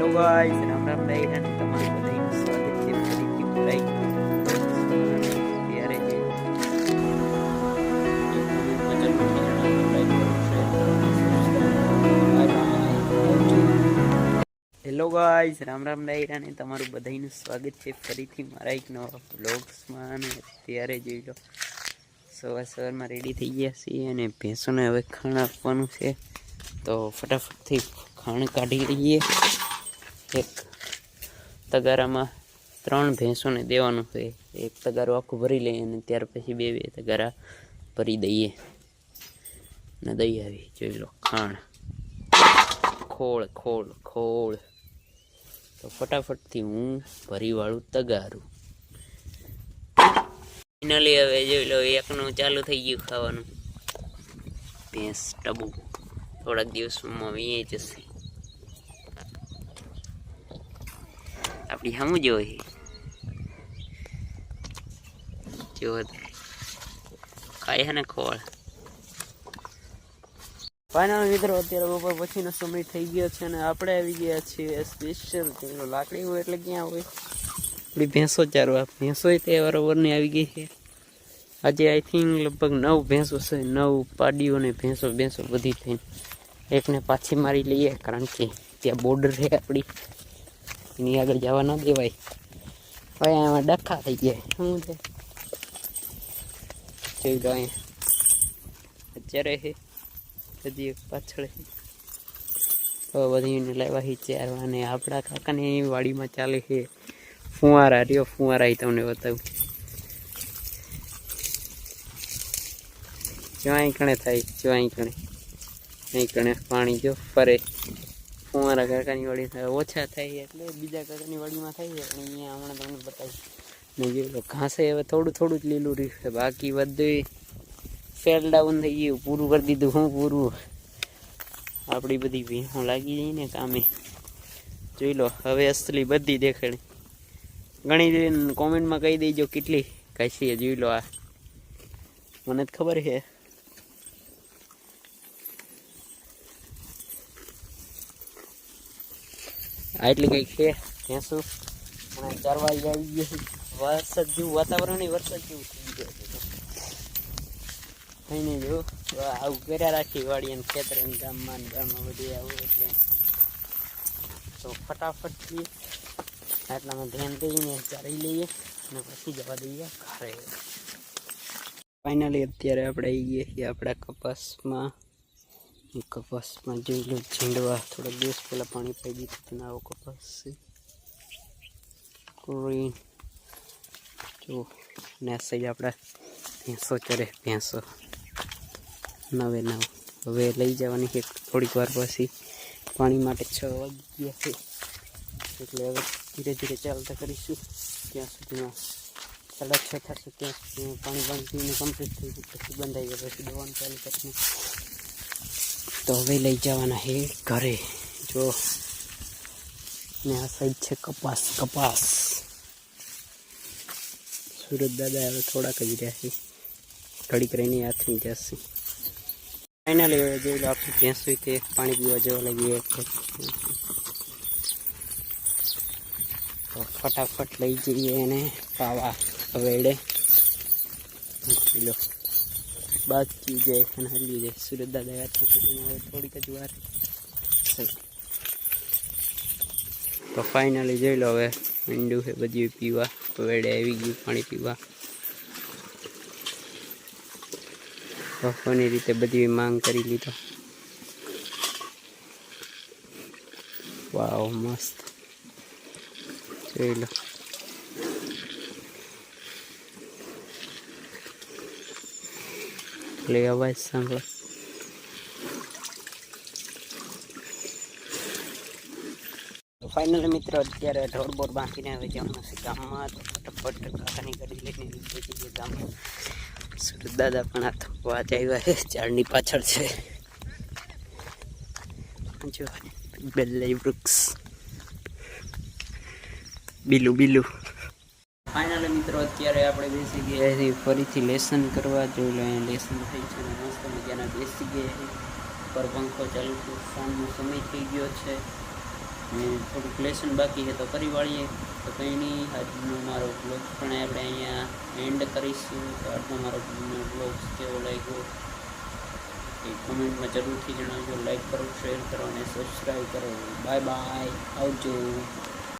Hello guys Ram Ram ભાઈ અને તમારું બધાનું સ્વાગત છે ફરીથી બોલાઈ હેલો ગાઈસ રામ રામ ડાયરા અને તમારું બધાનું સ્વાગત છે. ફરીથી મારા એક નવા બ્લોગ્સમાં અને અત્યારે જોઈ લો સવાર સવારમાં રેડી થઈ ગયા છીએ અને ભેંસોને હવે ખાણ આપવાનું છે. તો ફટાફટથી ખાણ કાઢી લઈએ. એક તગારામાં ત્રણ ભેંસોને દેવાનું છે. એક તગારો આખું ભરી લઈએ અને ત્યાર પછી બે બે તગારા ભરી દઈએ. ને દઈ આવી. જોઈ લો, ખાણ. ખોળ ખોળ ખોળ. તો ફટાફટથી હું ભરીવાળું તગારું. ફાઇનલી હવે જોઈ લો, એકનું ચાલુ થઈ ગયું ખાવાનું. ભેંસ ટબુ. થોડાક દિવસમાં વીએ જશે. આપણી સામું જોઈ જો ખાય છે ને ફાઇનલ મિત્રો, અત્યારે બપોર પછીનો સમય થઈ ગયો છે અને આપણે આવી ગયા છીએ સ્પેશિયલ પેલો લાકડી હોય એટલે ક્યાં હોય? આપણી ભેંસો ચારવા ભેંસો તે બરોબરની આવી ગઈ છે. આજે આઈ થિંક લગભગ નવ ભેંસો છે, નવ પાડીઓ ને ભેંસો ભેંસો બધી થઈને એકને પાછી મારી લઈએ કારણ કે ત્યાં બોર્ડર છે આપણી. એની આગળ જવા ન દેવાય. હવે આમાં ડખા થઈ ગયા. શું છે? જોઈ લો અત્યારે બધી પાછળ હવે બધી એને લાવ્યા છે ચારવા અને આપણા કાકાની વાડીમાં ચાલે છે. ફુવારા, રહ્યો ફુવારા તમને બતાવું. જો કણે થાય જો કણે. અહીં કણે પાણી જો ફરે. ફુવારા કાકાની વાડી ઓછા થાય એટલે બીજા કાકાની વાડીમાં થાય છે. પણ અહીંયા હમણાં તમને બતાવીશ. ને લો, ઘાસે હવે થોડું થોડું જ લીલું રહ્યું છે. બાકી બધું ફેલ ડાઉન થઈ ગયું. પૂરું કરી દીધું હું, પૂરું. આપણી બધી ભીણો લાગી જઈ ને કામે. જોઈ લો, હવે અસલી બધી દેખાડી. ઘણી કોમેન્ટમાં કહી દેજો કેટલી કાશી જોઈ લો આ. મને જ ખબર છે. એટલી કંઈક છે, ભેંસું. અને ચરવા આવી ગયું વરસાદ જેવું વાતાવરણ વરસાદ જેવું થઈ ગયું થઈ નહીં જો આવું કર્યા રાખી વાળી અને ખેતર ગામમાં ગામમાં બધું આવું એટલે. તો ફટાફટથી આટલામાં ધ્યાન દઈને ચારી લઈએ અને પછી જવા દઈએ ઘરે. ફાઇનલી અત્યારે આપણે આવી ગયા છીએ આપણા કપાસમાં. કપાસમાં જોઈ લો, ઝીંડવા, થોડા દિવસ પહેલાં પાણી પાઈ દીધું હતું ને આવો કપાસ ગ્રીન જો ને સાઈડ આપણા ભેંસો ચરે, ભેંસો. નવે નવ. હવે લઈ જવાની એક થોડીક વાર પછી. પાણી માટે છ વાગી ગયા છે. એટલે હવે ધીરે ધીરે ચાલતા કરીશું. ત્યાં સુધીમાં સાડા છ થશે, ત્યાં સુધી પાણી પાણી પીને કમ્પ્લીટ થઈ ગયું. પછી બંધાઈ જાય પછી દવાનું ચાલુ કરીને તો હવે લઈ જવાના હે ઘરે. જો, ને આ સાઈડ છે કપાસ કપાસ. સુરત દાદા હવે થોડાક જ રહ્યા છે. ઘડીક રહીને હાથની જશે. ફાઇનલી હવે જોઈ લો આપણે હોય તે પાણી પીવા જવા લાગીએ. ફટાફટ લઈ જઈએ એને પાવા, વેડે. લો બાકી જાય હલી જાય સુરત દાદા હાથે હવે થોડીક જ વાર તો ફાઇનલી જોઈ લો હવે ઈંડું છે બધું પીવા વેડે આવી ગયું પાણી પીવા બફોની રીતે બધી માંગ કરી લીધો વાવ મસ્ત જોઈ લો એટલે અવાજ સાંભળો ફાઇનલ મિત્રો, અત્યારે ઢોર બોર બાંધીને હવે જવાનું છે ગામમાં. તો ફટાફટ કાકાની ગાડી લઈને નીકળી જઈએ ગામમાં. સુરત દાદા પણ આ થવા જ આવ્યા છે. ઝાડની પાછળ છે. જો બેલ્લે વૃક્ષ. બીલું બીલું. મિત્રો, અત્યારે આપણે બેસી ગયા છીએ ફરીથી લેસન કરવા જોઈ લો, અહીંયા લેસન થઈ છે અને મસ્ત મજાના બેસી ગયા છે પર પંખો ચાલુ છે સાંજનો સમય થઈ ગયો છે. અને થોડુંક લેસન બાકી છે તો કરી વાળીએ. તો કંઈ નહીં, આજનો મારો બ્લોગ પણ આપણે અહીંયા એન્ડ કરીશું. તો આજનો મારો બ્લોગ કેવો લાગ્યો એ કમેન્ટમાં જરૂરથી જણાવજો. લાઈક કરો શેર કરો અને સબસ્ક્રાઈબ કરો. બાય બાય આવજો.